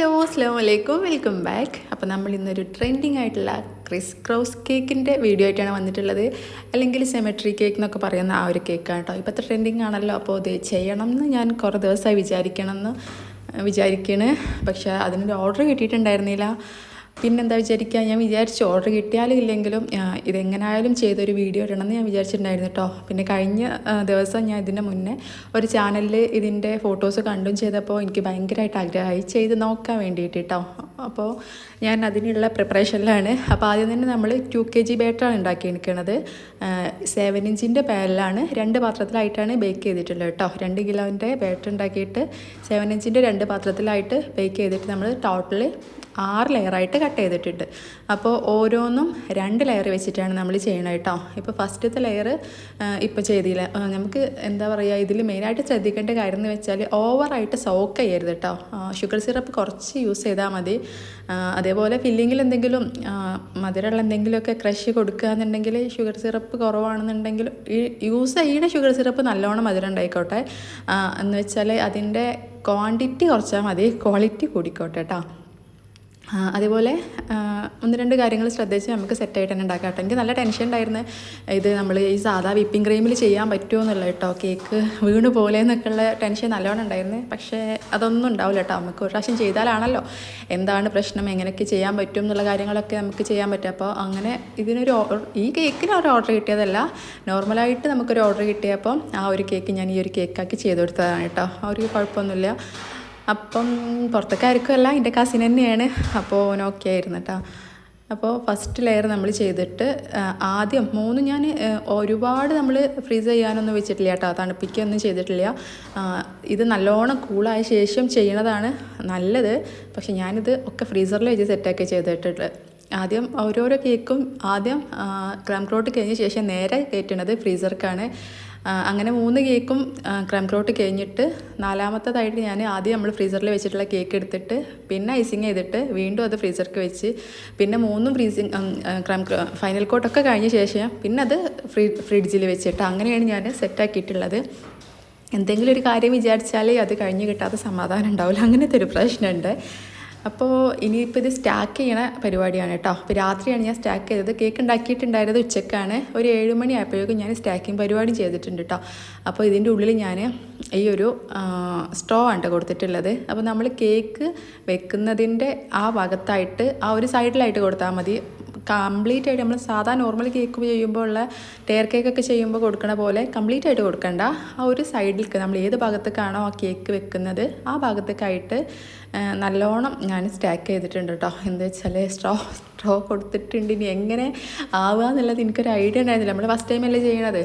Hello അസ്സാം വലൈക്കും welcome back. അപ്പോൾ നമ്മൾ ഇന്നൊരു ട്രെൻഡിങ് ആയിട്ടുള്ള ക്രിസ് ക്രോസ് കേക്കിന്റെ വീഡിയോ ആയിട്ടാണ് വന്നിട്ടുള്ളത്. അല്ലെങ്കിൽ സെമെട്രി കേക്ക് എന്നൊക്കെ പറയുന്ന ആ ഒരു കേക്കാണ് കേട്ടോ ഇപ്പോഴത്തെ ട്രെൻഡിങ് ആണല്ലോ. അപ്പോൾ ഇത് ചെയ്യണം എന്ന് ഞാൻ കുറേ ദിവസമായി വിചാരിക്കണം എന്ന് വിചാരിക്കണ്. പക്ഷേ അതിനൊരു ഓർഡർ കിട്ടിയിട്ടുണ്ടായിരുന്നില്ല. പിന്നെന്താ വിചാരിക്കുക ഞാൻ വിചാരിച്ചു ഓർഡർ കിട്ടിയാലും ഇല്ലെങ്കിലും ഇതെങ്ങനായാലും ചെയ്തൊരു വീഡിയോ ഇടണമെന്ന് ഞാൻ വിചാരിച്ചിട്ടുണ്ടായിരുന്നു കേട്ടോ പിന്നെ കഴിഞ്ഞ ദിവസം ഞാൻ ഇതിന്റെ മുന്നേ ഒരു ചാനലിൽ ഇതിന്റെ ഫോട്ടോസ് കണ്ടും ചെയ്തപ്പോൾ എനിക്ക് ഭയങ്കരമായിട്ട് ആഗ്രഹമായി ചെയ്ത് നോക്കാൻ വേണ്ടിയിട്ട് കേട്ടോ അപ്പോൾ ഞാൻ അതിനുള്ള പ്രിപ്പറേഷനിലാണ് അപ്പോൾ ആദ്യം തന്നെ നമ്മൾ ടു കെ ജി ബാറ്ററാണ് ഉണ്ടാക്കിയിരിക്കുന്നത് സെവൻ ഇഞ്ചിന്റെ പാനിലാണ് രണ്ട് പാത്രത്തിലായിട്ടാണ് ബേക്ക് ചെയ്തിട്ടുള്ളത് കേട്ടോ രണ്ട് കിലോന്റെ ബാറ്റർ ഉണ്ടാക്കിയിട്ട് സെവൻ ഇഞ്ചിന്റെ രണ്ട് പാത്രത്തിലായിട്ട് ബേക്ക് ചെയ്തിട്ട് നമ്മൾ ടോട്ടൽ ആറ് ലെയറായിട്ട് കട്ട് ചെയ്തിട്ടുണ്ട്. അപ്പോൾ ഓരോന്നും രണ്ട് ലെയർ വെച്ചിട്ടാണ് നമ്മൾ ചെയ്യണത് കേട്ടോ ഇപ്പോൾ ഫസ്റ്റത്തെ ലെയർ ഇപ്പോൾ ചെയ്തില്ല. നമുക്ക് എന്താ പറയുക ഇതിൽ മെയിനായിട്ട് ശ്രദ്ധിക്കേണ്ട കാര്യം എന്ന് വെച്ചാൽ ഓവറായിട്ട് സോക്ക് ചെയ്യരുത് കേട്ടോ ഷുഗർ സിറപ്പ് കുറച്ച് യൂസ് ചെയ്താൽ മതി. അതേപോലെ ഫില്ലിങ്ങിൽ എന്തെങ്കിലും മധുരമുള്ള എന്തെങ്കിലുമൊക്കെ ക്രഷ് കൊടുക്കുക എന്നുണ്ടെങ്കിൽ ഷുഗർ സിറപ്പ് കുറവാണെന്നുണ്ടെങ്കിൽ യൂസ് ചെയ്യുന്ന ഷുഗർ സിറപ്പ് നല്ലോണം മധുരം ഉണ്ടായിക്കോട്ടെ. എന്ന് വെച്ചാൽ അതിന്റെ ക്വാണ്ടിറ്റി കുറച്ചാൽ മതി. ക്വാളിറ്റി കൂടിക്കോട്ടെ കേട്ടോ അതേപോലെ ഒന്ന് രണ്ട് കാര്യങ്ങൾ ശ്രദ്ധിച്ച് നമുക്ക് സെറ്റായിട്ട് തന്നെ ഉണ്ടാക്കാം കേട്ടോ. എനിക്ക് നല്ല ടെൻഷൻ ഉണ്ടായിരുന്നു. ഇത് നമ്മൾ ഈ സാധാ വിപ്പിംഗ് ക്രീമിൽ ചെയ്യാൻ പറ്റുമോ എന്നുള്ള കേട്ടോ. കേക്ക് വീണ് പോലെ എന്നൊക്കെയുള്ള ടെൻഷൻ നല്ലോണം ഉണ്ടായിരുന്നു. പക്ഷേ അതൊന്നും ഉണ്ടാവില്ല കേട്ടോ. നമുക്ക് ഒരു പ്രാവശ്യം ചെയ്താലാണല്ലോ. എന്താണ് പ്രശ്നം? എങ്ങനെയൊക്കെ ചെയ്യാൻ പറ്റും എന്നുള്ള കാര്യങ്ങളൊക്കെ നമുക്ക് ചെയ്യാൻ പറ്റും. അപ്പോൾ അങ്ങനെ ഇതിനൊരു ഈ കേക്കിന് ഒരു ഓർഡർ കിട്ടിയതല്ല. നോർമലായിട്ട് നമുക്കൊരു ഓർഡർ കിട്ടിയപ്പോൾ ആ ഒരു കേക്ക് ഞാൻ ഈ ഒരു കേക്കാക്കി ചെയ്തു കൊടുത്തതാണ് കേട്ടോ. ആ ഒരു കുഴപ്പമൊന്നുമില്ല. അപ്പം പുറത്തൊക്കെ അല്ല എന്റെ കസിൻ തന്നെയാണ്. അപ്പോൾ ഓക്കെ ആയിരുന്നു കേട്ടോ അപ്പോൾ ഫസ്റ്റ് ലെയർ നമ്മൾ ചെയ്തിട്ട് ആദ്യം മൂന്ന് ഞാൻ ഒരുപാട് നമ്മൾ ഫ്രീസ് ചെയ്യാനൊന്നും വെച്ചിട്ടില്ല കേട്ടോ തണുപ്പിക്കൊന്നും ചെയ്തിട്ടില്ല. ഇത് നല്ലോണം കൂളായ ശേഷം ചെയ്യണതാണ് നല്ലത്. പക്ഷെ ഞാനിത് ഒക്കെ ഫ്രീസറിൽ വെച്ച് സെറ്റാക്കി ചെയ്തിട്ടുണ്ട് ആദ്യം ഓരോരോ കേക്കും ആദ്യം ക്രാം ക്രോട്ട് കഴിഞ്ഞ ശേഷം നേരെ കയറ്റുന്നത് ഫ്രീസർക്കാണ് അങ്ങനെ മൂന്ന് കേക്കും ക്രം ക്രോട്ട് കഴിഞ്ഞിട്ട് നാലാമത്തതായിട്ട് ഞാൻ ആദ്യം നമ്മൾ ഫ്രീസറിൽ വെച്ചിട്ടുള്ള കേക്ക് എടുത്തിട്ട് പിന്നെ ഐസിങ് ചെയ്തിട്ട് വീണ്ടും അത് ഫ്രീസർക്ക് വെച്ച് പിന്നെ മൂന്നും ഫ്രീസിങ് ക്രം ഫൈനൽ കോട്ടൊക്കെ കഴിഞ്ഞ ശേഷം പിന്നെ അത് ഫ്രീ ഫ്രിഡ്ജിൽ വെച്ചിട്ട് അങ്ങനെയാണ് ഞാൻ സെറ്റാക്കിയിട്ടുള്ളത്. എന്തെങ്കിലും ഒരു കാര്യം വിചാരിച്ചാലേ അത് കഴിഞ്ഞ് കിട്ടാത്ത സമാധാനം ഉണ്ടാവില്ല അങ്ങനത്തെ ഒരു പ്രശ്നമുണ്ട്. അപ്പോൾ ഇനിയിപ്പോൾ ഇത് സ്റ്റാക്ക് ചെയ്യണ പരിപാടിയാണ് കേട്ടോ അപ്പോൾ രാത്രിയാണ് ഞാൻ സ്റ്റാക്ക് ചെയ്തത്. കേക്ക് ഉണ്ടാക്കിയിട്ടുണ്ടായിരുന്നത് ഉച്ചക്കാണ്. ഒരു ഏഴ് മണി ആയപ്പോഴേക്കും ഞാൻ സ്റ്റാക്കിങ് പരിപാടി ചെയ്തിട്ടുണ്ട് കേട്ടോ അപ്പോൾ ഇതിന്റെ ഉള്ളിൽ ഞാൻ ഈ ഒരു സ്ട്രോ ആണ് ട്ടോ കൊടുത്തിട്ടുള്ളത്. അപ്പോൾ നമ്മൾ കേക്ക് വെക്കുന്നതിന്റെ ആ ഭാഗത്തായിട്ട് ആ ഒരു സൈഡിലായിട്ട് കൊടുത്താൽ മതി. കംപ്ലീറ്റ് ആയിട്ട് നമ്മൾ സാധാ നോർമൽ കേക്ക് ചെയ്യുമ്പോൾ ഉള്ള ടയർ കേക്കൊക്കെ ചെയ്യുമ്പോൾ കൊടുക്കണ പോലെ കംപ്ലീറ്റ് ആയിട്ട് കൊടുക്കണ്ട. ആ ഒരു സൈഡിലേക്ക് നമ്മൾ ഏത് ഭാഗത്തേക്കാണോ ആ കേക്ക് വെക്കുന്നത് ആ ഭാഗത്തേക്കായിട്ട് നല്ലോണം ഞാൻ സ്റ്റാക്ക് ചെയ്തിട്ടുണ്ട് കേട്ടോ എന്താ വെച്ചാൽ സ്ട്രോ സ്ട്രോ കൊടുത്തിട്ടുണ്ട്. ഇനി എങ്ങനെ ആവുക എന്നുള്ളത് എനിക്കൊരു ഐഡിയ ഉണ്ടായിരുന്നില്ല. നമ്മൾ ഫസ്റ്റ് ടൈം അല്ലേ ചെയ്യണത്?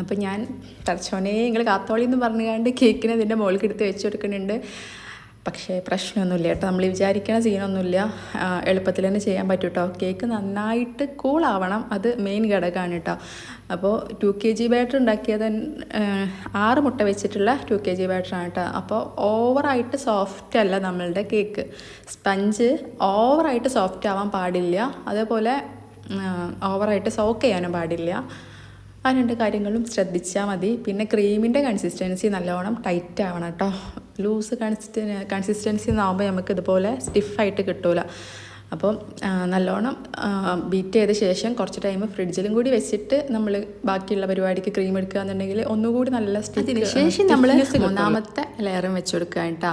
അപ്പം ഞാൻ തറച്ചോനെ നിങ്ങൾ കാത്തോളി എന്ന് പറഞ്ഞുകൊണ്ട് കേക്കിനെ അതിന്റെ മുകളിൽ എടുത്ത് വെച്ച് കൊടുക്കുന്നുണ്ട്. പക്ഷേ പ്രശ്നമൊന്നുമില്ല കേട്ടോ. നമ്മൾ വിചാരിക്കണ സീനൊന്നുമില്ല. എളുപ്പത്തിൽ തന്നെ ചെയ്യാൻ പറ്റും കേട്ടോ കേക്ക് നന്നായിട്ട് കൂളാവണം അത് മെയിൻ ഘടകമാണ് കേട്ടോ അപ്പോൾ ടു കെ ജി ബാറ്റർ ഉണ്ടാക്കിയത് ആറ് മുട്ട വെച്ചിട്ടുള്ള ടു കെ ജി ബാറ്ററാണ് കേട്ടോ അപ്പോൾ ഓവറായിട്ട് സോഫ്റ്റ് അല്ല നമ്മളുടെ കേക്ക്. സ്പഞ്ച് ഓവറായിട്ട് സോഫ്റ്റ് ആവാൻ പാടില്ല. അതേപോലെ ഓവറായിട്ട് സോക്ക് ചെയ്യാനും പാടില്ല. ആ രണ്ട് കാര്യങ്ങളും ശ്രദ്ധിച്ചാൽ മതി. പിന്നെ ക്രീമിന്റെ കൺസിസ്റ്റൻസി നല്ലോണം ടൈറ്റ് ആവണം കേട്ടോ ലൂസ് കൺസിസ്റ്റ കൺസിസ്റ്റൻസി എന്നാകുമ്പോൾ നമുക്ക് ഇതുപോലെ സ്റ്റിഫായിട്ട് കിട്ടൂല. അപ്പോൾ നല്ലോണം ബീറ്റ് ചെയ്ത ശേഷം കുറച്ച് ടൈം ഫ്രിഡ്ജിലും കൂടി വെച്ചിട്ട് നമ്മൾ ബാക്കിയുള്ള പരിപാടിക്ക് ക്രീം എടുക്കുക എന്നുണ്ടെങ്കിൽ ഒന്നുകൂടി നല്ല ശേഷം നമ്മൾ മൂന്നാമത്തെ ലെയറും വെച്ച് കൊടുക്കുക കേട്ടോ.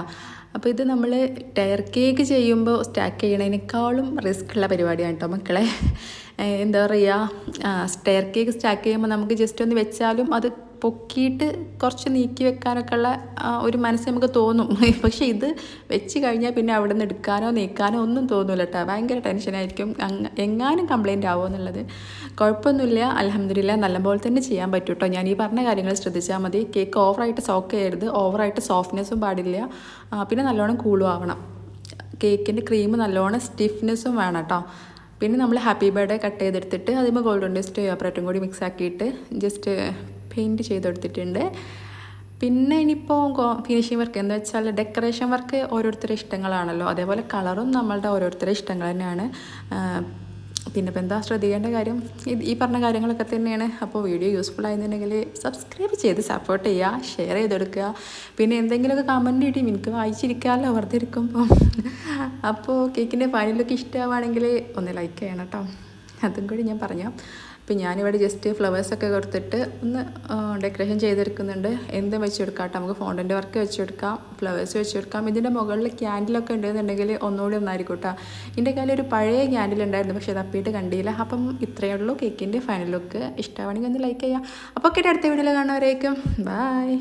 അപ്പോൾ ഇത് നമ്മൾ ടയർ കേക്ക് ചെയ്യുമ്പോൾ സ്റ്റാക്ക് ചെയ്യണതിനേക്കാളും റിസ്ക് ഉള്ള പരിപാടിയാണ് കേട്ടോ മക്കളെ. എന്താ പറയുക സ്റ്റെയർ കേക്ക് സ്റ്റാക്ക് ചെയ്യുമ്പോൾ നമുക്ക് ജസ്റ്റ് ഒന്ന് വെച്ചാലും അത് പൊക്കിയിട്ട് കുറച്ച് നീക്കി വെക്കാനൊക്കെ ഉള്ള ഒരു മനസ്സ് നമുക്ക് തോന്നും. പക്ഷേ ഇത് വെച്ച് കഴിഞ്ഞാൽ പിന്നെ അവിടെ നിന്ന് എടുക്കാനോ നീക്കാനോ ഒന്നും തോന്നില്ല കേട്ടോ ഭയങ്കര ടെൻഷനായിരിക്കും എങ്ങാനും കംപ്ലയിന്റ് ആവുമോ എന്നുള്ളത്. കുഴപ്പമൊന്നുമില്ല. അലഹമില്ല നല്ലപോലെ തന്നെ ചെയ്യാൻ പറ്റും കേട്ടോ ഞാൻ ഈ പറഞ്ഞ കാര്യങ്ങൾ ശ്രദ്ധിച്ചാൽ മതി. കേക്ക് ഓവറായിട്ട് സോക്ക് ചെയ്യരുത്. ഓവറായിട്ട് സോഫ്റ്റ്നെസ്സും പാടില്ല. പിന്നെ നല്ലോണം കൂളും ആവണം. കേക്കിന്റെ ക്രീം നല്ലോണം സ്റ്റിഫ്നെസ്സും വേണം കേട്ടോ പിന്നെ നമ്മൾ ഹാപ്പി ബർത്ത്ഡേ കട്ട് ചെയ്തെടുത്തിട്ട് അതിമ്പോൾ ഗോൾഡൻ ഡസ്റ്റ് അപ്പറേറ്റും കൂടി മിക്സ് ആക്കിയിട്ട് ജസ്റ്റ് പെയിന്റ് ചെയ്തെടുത്തിട്ടുണ്ട്. പിന്നെ ഇനിയിപ്പോൾ ഫിനിഷിങ് വർക്ക് എന്താ വെച്ചാൽ ഡെക്കറേഷൻ വർക്ക് ഓരോരുത്തരുടെ ഇഷ്ടങ്ങളാണല്ലോ. അതേപോലെ കളറും നമ്മളുടെ ഓരോരുത്തരുടെ ഇഷ്ടങ്ങൾ തന്നെയാണ്. പിന്നെ ഇപ്പോൾ എന്താ ശ്രദ്ധിക്കേണ്ട കാര്യം? ഈ പറഞ്ഞ കാര്യങ്ങളൊക്കെ തന്നെയാണ്. അപ്പോൾ വീഡിയോ യൂസ്ഫുൾ ആയിരുന്നുണ്ടെങ്കിൽ സബ്സ്ക്രൈബ് ചെയ്ത് സപ്പോർട്ട് ചെയ്യുക ഷെയർ ചെയ്തെടുക്കുക. പിന്നെ എന്തെങ്കിലുമൊക്കെ കമന്റ് കിട്ടി എനിക്ക് വായിച്ചിരിക്കാമല്ലോ വെറുതെ ഇരിക്കുമ്പോൾ അപ്പോൾ കേക്കിന്റെ ഫൈനലൊക്കെ ലുക്ക് ഇഷ്ടമാണെങ്കിൽ ഒന്ന് ലൈക്ക് ചെയ്യണം കേട്ടോ. അതും കൂടി ഞാൻ പറഞ്ഞു അപ്പം ഞാനിവിടെ ജസ്റ്റ് ഫ്ലവേഴ്സൊക്കെ കൊടുത്തിട്ട് ഒന്ന് ഡെക്കറേഷൻ ചെയ്തെടുക്കുന്നുണ്ട്. എന്തും വെച്ച് കൊടുക്കാം നമുക്ക് ഫോണ്ടിന്റെ വർക്ക് വെച്ച് കൊടുക്കാം ഫ്ലവേഴ്സ് വെച്ച് കൊടുക്കാം ഇതിന്റെ മുകളിൽ ക്യാൻഡിലൊക്കെ ഉണ്ടെന്നുണ്ടെങ്കിൽ ഒന്നുകൂടി ഒന്നായിരിക്കും കേട്ടോ എന്റെ കയ്യിൽ ഒരു പഴയ ക്യാൻഡിൽ ഉണ്ടായിരുന്നു പക്ഷേ തപ്പിയിട്ട് കണ്ടില്ല. അപ്പം ഇത്രയേ ഉള്ളൂ കേക്കിന്റെ ഫൈനൽ ലുക്ക്. ഇഷ്ടമാണെങ്കിൽ ഒന്ന് ലൈക്ക് ചെയ്യാം. അപ്പോൾ ഒക്കെ അടുത്ത വീഡിയോയിൽ കാണുന്നവരേക്കും ബായ്